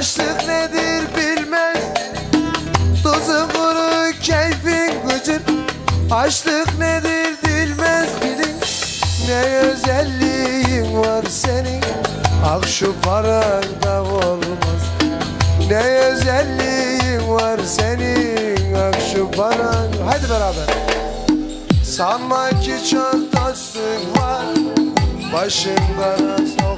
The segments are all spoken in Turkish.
Açlık nedir bilmez Tuzu kuru keyfin gıcır. Açlık nedir bilmez bilin. Ne özelliğin var senin? Ah şu paranda olmaz. Ne özelliğin var senin? Ah şu paran Haydi beraber. Sanma ki çok dostun var. Başında sokta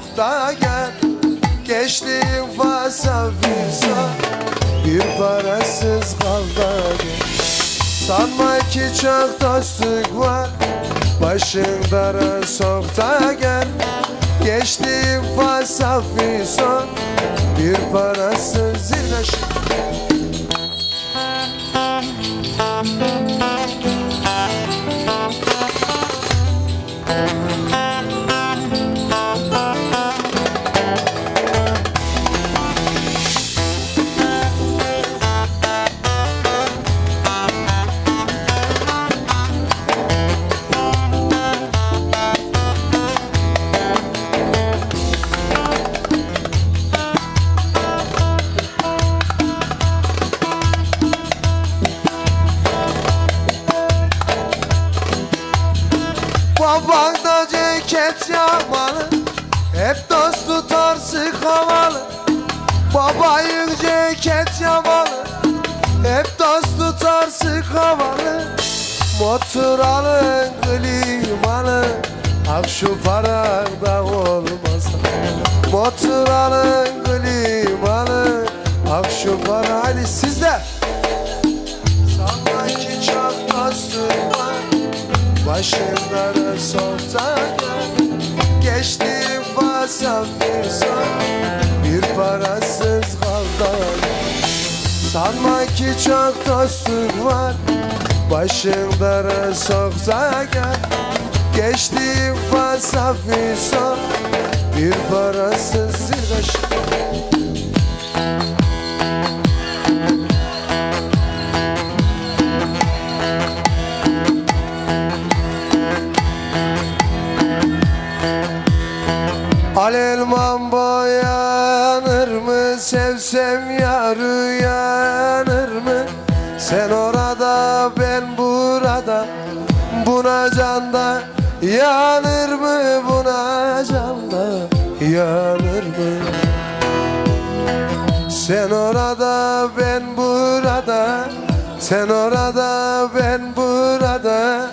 Bir parasız kaldı gel Sanma ki çok dostluk var. Başında sokta gel. Geçtiğin fasa fisa Bir parasız zirve Baban da ceket yamalı Hep dost tutar sık havalı Babayın ceket yamalı Hep dost tutar sık Motor alın klimalı Ah şu paran da olmasa Motor alın klimalı Ah şu para Hadi sizde Sanma ki çok dostum Başımları sokta Geçtim fasa fırsat Bir parasız kaldım Sanma ki çok dostum var. Başımları sokta Geçtim fasa fırsat Bir parasız zirveş Alelman boyanır mı? Sevsem yar uyanır mı? Sen orada ben burada. Buna canda yanır mı? Buna canda yanır mı? Sen orada ben burada. Sen orada ben burada.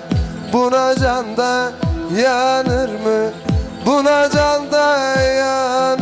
Buna canda yanır mı Buna can da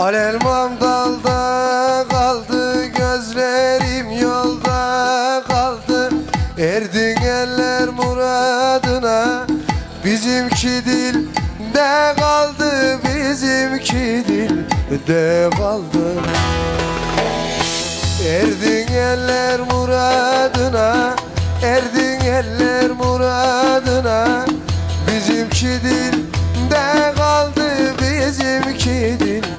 Al elmam dalda kaldı Gözlerim yolda kaldı. Erdin eller muradına Bizimki dilde kaldı Bizimki dilde kaldı. Erdin eller muradına Erdin eller muradına Bizimki dilde kaldı Bizimki dilde